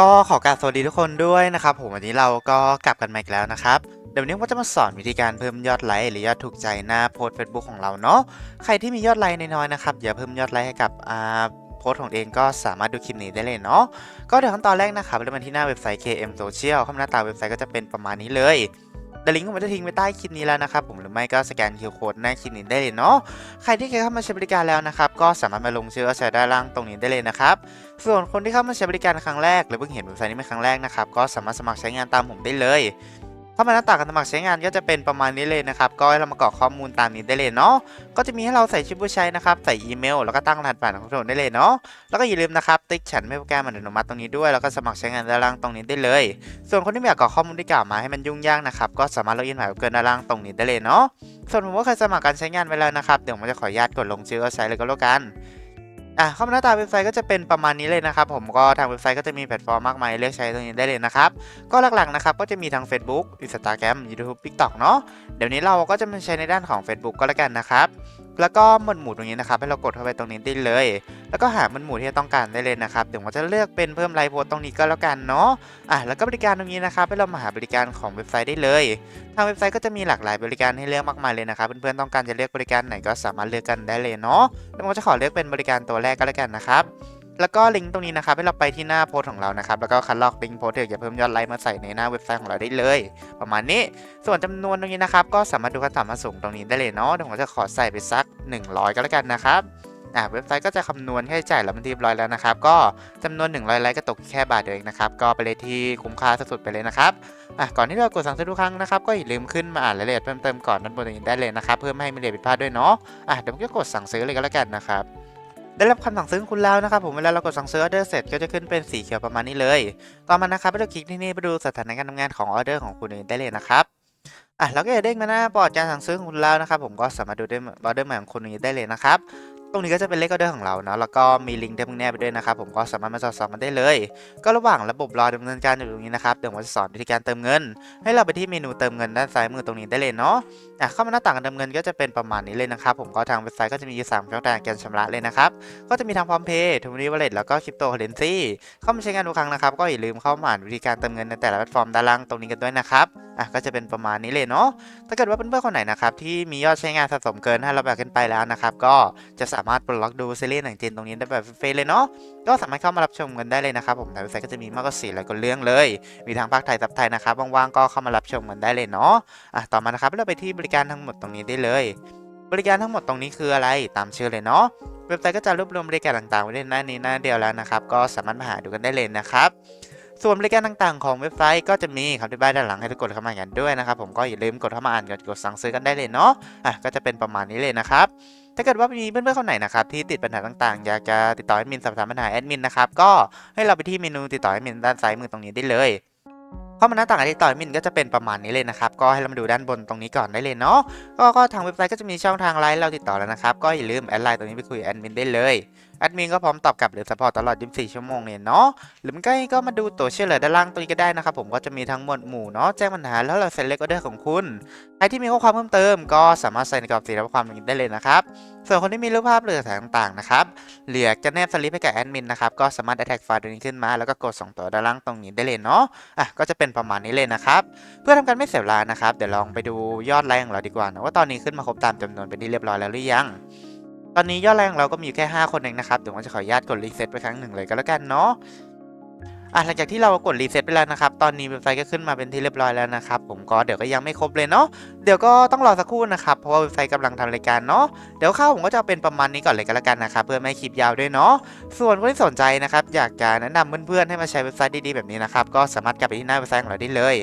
ก็ขอกราบสวัสดีทุกคนด้วยนะครับผมวันนี้เราก็กลับกันมาอีกแล้วนะครับเดี๋ยววันนี้ผมจะมาสอนวิธีการเพิ่มยอดไลค์หรือยอดถูกใจหน้าโพสเฟซบุ๊กของเราเนาะใครที่มียอดไลค์น้อยๆนะครับอย่าเพิ่มยอดไลค์ให้กับอ่าโพสของเองก็สามารถดูคลิปนี้ได้เลยเนาะก็เดี๋ยวขั้นตอนแรกนะครับเริ่มที่หน้าเว็บไซต์ KM Social ข้างหน้าตาเว็บไซต์ก็จะเป็นประมาณนี้เลย แต่ลิงก์ผมจะทิ้งไว้ใต้คลิปนี้แล้วนะครับผมหรือไม่ก็สแกน QR Code หน้าคลิปนี้ได้เลยเนาะใครที่เคยเข้ามาใช้บริการแล้วนะครับก็สามารถมาลงชื่อใช้ด้านล่างตรงนี้ได้เลยนะครับส่วนคนที่เข้ามาใช้บริการครั้งแรกหรือเพิ่งเห็นเว็บไซต์นี้เป็นครั้งแรกนะครับก็สามารถสมัครใช้งานตามผมได้เลย เข้ามาหน้าต่างการสมัครใช้งานก็จะเป็นประมาณนี้เลยนะครับ ก็ให้เรามากรอกข้อมูลตามนี้ได้เลยเนาะ ก็จะมีให้เราใส่ชื่อผู้ใช้นะครับ ใส่อีเมล แล้วก็ตั้งรหัสผ่านของเราได้เลยเนาะ แล้วก็อย่าลืมนะครับ ติ๊กฉันไม่โปรแกรมอัตโนมัติตรงนี้ด้วย แล้วก็สมัครใช้งานด้านล่างตรงนี้ได้เลย ส่วนคนที่ไม่อยากกรอกข้อมูลที่กล่าวมาให้มันยุ่งยากนะครับ ก็สามารถล็อกอินผ่านเกินด้านล่างตรงนี้ได้เลยเนาะ ส่วนผมก็เคยสมัครการใช้งานไว้แล้วนะครับ เดี๋ยวผมจะขออนุญาตกดลงชื่อเอาใช้เลยก็แล้วกัน อะเข้ามาหน้าตาเว็บไซต์ก็จะเป็นประมาณนี้เลยนะครับผมก็ทางเว็บไซต์ก็จะมีแพลตฟอร์มมากมายเลือกใช้ตรงนี้ได้เลยนะครับก็หลักๆนะครับก็จะมีทั้ง Facebook Instagram YouTube TikTok เนาะเดี๋ยวนี้เราก็จะมาใช้ในด้านของ Facebook ก็แล้วกันนะครับ แล้วก็หมวดหมู่ตรงนี้นะครับให้เรากดเข้าไปตรงนี้ได้เลย แล้วก็หาหมวดหมู่ที่ต้องการได้เลยนะครับเดี๋ยวผมจะเลือกเป็นเพิ่มไลฟ์โพสต์ตรงนี้ก็แล้วกันเนาะอะแล้วก็บริการตรงนี้นะครับให้เรามาหาบริการของเว็บไซต์ได้เลยทางเว็บไซต์ก็จะมีหลากหลายบริการให้เลือกมากมายเลยนะครับเพื่อนๆต้องการจะเลือกบริการไหนก็สามารถเลือกกันได้เลยเนาะแล้วผมจะขอเลือกเป็นบริการตัวแรกก็แล้วกันนะครับ แล้วก็ลิงก์ตรงนี้นะครับให้เราไปที่หน้าโพสของเรานะครับแล้วก็คัดลอกลิงก์โพสเดี๋ยวอย่าเพิ่มยอดไลค์มาใส่ในหน้าเว็บไซต์ของเราได้เลย ประมาณนี้ส่วนจำนวนตรงนี้นะครับก็สามารถดูขั้นต่ำมาสูงตรงนี้ได้เลยเนาะเดี๋ยวผมจะขอใส่ไปสัก 100 ก็แล้วกันนะครับอ่าเว็บไซต์ก็จะคำนวณค่าใช้จ่ายแล้วมันเรียบร้อยแล้วนะครับ ก็จำนวน 100ไลค์ก็ตกแค่บาทเดียวเองนะครับ ก็ไปเลยที่คุ้มค่าสุดๆไปเลยนะครับอะก่อนที่เรากดสั่งซื้อทุกครั้งนะครับ ก็อย่าลืมขึ้นมาอ่านรายละเอียดเพิ่มเติมก่อนด้นบนตรงนี้ได้เลยนะครับ เพื่อไม่ให้มีเหตุผิดพลาดด้วยเนาะอะเดี๋ยวผมจะกดสั่งซื้อเลยก็แล้วกันนะครับ ได้รับคำสั่งซื้อคุณแล้วนะครับผมเวลาเรากดสั่งซื้อออเดอร์เสร็จก็จะขึ้นเป็นสีเขียวประมาณนี้เลย ต่อมานะครับให้เราคลิกที่นี่ไปดูสถานการทำงานของออเดอร์ของคุณเองได้เลยนะครับอะเราก็จะเด้งมาหน้าปอดการสั่งซื้อของคุณแล้วนะครับผมก็สามารถดูได้ออเดอร์ใหม่ของคุณนี้ได้เลยนะครับ ตรงนี้ก็จะเป็นเลขออเดอร์ของเราเนาะแล้วก็มีลิงก์ที่เพิ่งแนบไปด้วยนะครับผมก็สามารถมาสอดส่องกันได้เลย ก็ระหว่างระบบรอดำเนินการอยู่ตรงนี้นะครับเดี๋ยวผมจะสอนวิธีการเติมเงิน ให้เราไปที่เมนูเติมเงินด้านซ้ายมือตรงนี้ได้เลยเนาะอะเข้ามาหน้าต่างการเติมเงินก็จะเป็นประมาณนี้เลยนะครับผมก็ทางเว็บไซต์ก็จะมียู่สามช่องทางการชำระเลยนะครับก็จะมีทางพร้อมเพย์ทูมิวอลเล็ตแล้วก็คริปโตเคอเรนซีเข้ามาใช้งานทุกครั้งนะครับก็อย่าลืมเข้ามาอ่านวิธีการเติมเงินในแต่ละแพลตฟอร์มด้านล่างตรงนี้กันด้วยนะครับอะก็จะเป็นประมาณนี้เลยเนาะถ้าเกิดว่าเพื่อนๆคนไหนนะครับที่มียอดใช้งานสะสมเกิน500บาทขึ้นไปแล้วนะครับก็จะสามารถปลดล็อกดูซีรีส์หนังจีนตรงนี้ได้แบบฟรีเลยเนาะก็สามารถเข้ามารับชมกันได้เลยนะครับผมทางเว็บไซต์ก็จะมีมากกว่าสี่ร้อยกว่าเรื่องเลย มีทั้งภาคไทยซับไทยนะครับว่างๆก็เข้ามารับชมกันได้เลยเนาะอะต่อมานะครับเราไปที่บริการทั้งหมดตรงนี้ได้เลย บริการทั้งหมดตรงนี้คืออะไรตามชื่อเลยเนาะเว็บไซต์ก็จะรวบรวมบริการต่างๆไว้ในหน้านี้หน้าเดียวแล้วนะครับก็สามารถมาหาดูกันได้เลยนะครับ ส่วนบริการต่างๆของเว็บไซต์ก็จะมีคำอธิบายด้านหลังให้ทุกคนเข้ามาอ่านด้วยนะครับผมก็อย่าลืมกดเข้ามาอ่านก่อนกดสั่งซื้อกันได้เลยเนาะอะก็จะเป็นประมาณนี้เลยนะครับถ้าเกิดว่ามีเพื่อนๆคนไหนนะครับที่ติดปัญหาต่างๆ อยากจะติดต่อแอดมินสอบถามปัญหาแอดมินนะครับก็ให้เราไปที่เมนูติดต่อแอดมินด้านซ้ายมือตรงนี้ได้เลย เข้ามาหน้าต่างการติดต่อแอดมินก็จะเป็นประมาณนี้เลยนะครับ ก็ให้เรามาดูด้านบนตรงนี้ก่อนได้เลยเนาะก็ก็ทางเว็บไซต์ก็จะมีช่องทางไลน์เราติดต่อแล้วนะครับ ก็อย่าลืมแอดไลน์ตรงนี้ไปคุยแอดมินได้เลยแอดมินก็พร้อมตอบกลับหรือสปอร์ตตลอด 24 ชั่วโมงเลยเนาะหรือมันก็ก็มาดูตัวช่วยเหลือด้านล่างตรงนี้ก็ได้นะครับ ผมก็จะมีทั้งหมดหมู่เนาะแจ้งปัญหาแล้วเราเซ็นเลขออเดอร์ของคุณใครที่มีข้อความเพิ่มเติม ก็สามารถใส่ในกรอบสีรับความตรงนี้ได้เลยนะครับส่วนคนที่มีรูปภาพหรือหลักฐานต่างๆนะครับเหลือจะแนบสลิปให้กับแอดมินนะครับก็สามารถแท็กไฟล์ตรงนี้ขึ้นมาแล้วก็กดส่งต่อด้านล่างตรงนี้ได้เลยเนาะอะก็จะเป็นประมาณนี้เลยนะครับ เพื่อทำการไม่เสียเวลานะครับ เดี๋ยวลองไปดูยอดไลค์ของเราดีกว่านะว่าตอนนี้ขึ้นมาครบตามจำนวนเป็นที่เรียบร้อยแล้วหรือยัง ตอนนี้ยอดไลค์ของเราก็มีอยู่แค่ 5 คนเองนะครับเดี๋ยวผมจะขออนุญาตกดรีเซ็ตไปครั้งหนึ่งเลยก็แล้วกันเนาะ อะหลังจากที่เรากดรีเซ็ตไปแล้วนะครับ ตอนนี้เว็บไซต์ก็ขึ้นมาเป็นที่เรียบร้อยแล้วนะครับ ผมก็เดี๋ยวก็ยังไม่ครบเลยเนาะ เดี๋ยวก็ต้องรอสักครู่นะครับ เพราะว่าเว็บไซต์กำลังทำรายการเนาะ เดี๋ยวเข้าผมก็จะเป็นประมาณนี้ก่อนเลยก็แล้วกันนะครับ เพื่อไม่ให้คลิปยาวด้วยเนาะ ส่วนคนที่สนใจนะครับ อยากจะแนะนำเพื่อนๆให้มาใช้เว็บไซต์ดีๆแบบนี้นะครับ ก็สามารถกลับไปที่หน้าเว็บไซต์ของเราได้เลย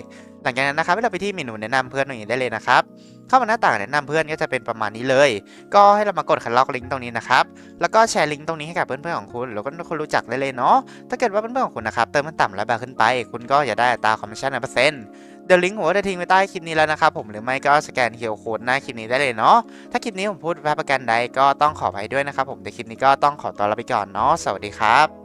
หลังจากนั้นนะครับให้เราไปที่เมนูแนะนำเพื่อนตรงนี้ได้เลยนะครับเข้ามาหน้าต่างแนะนำเพื่อนก็จะเป็นประมาณนี้เลย ก็ให้เรามากดคันล็อกลิงก์ตรงนี้นะครับแล้วก็แชร์ลิงก์ตรงนี้ให้กับเพื่อนๆของคุณหรือก็คนรู้จักได้เลยเนาะถ้าเกิดว่าเพื่อนๆของคุณนะครับเติมมันต่ำแล้วแบบขึ้นไป คุณก็อย่าได้อัตราคอมมิชชั่นในเปอร์เซ็นต์เดี๋ยวลิงก์ผมจะทิ้งไว้ใต้คลิปนี้แล้วนะครับผมหรือไม่ก็สแกนเคียวโค้ดหน้าคลิปนี้ได้เลยเนาะถ้าคลิปนี้ผมพูดแพ้ประกันใดก็ต้องขออภัยด้วยนะครับผมแต่คลิปนี้ก็ต้องขอตัวลาไปก่อนเนาะสวัสดีครับ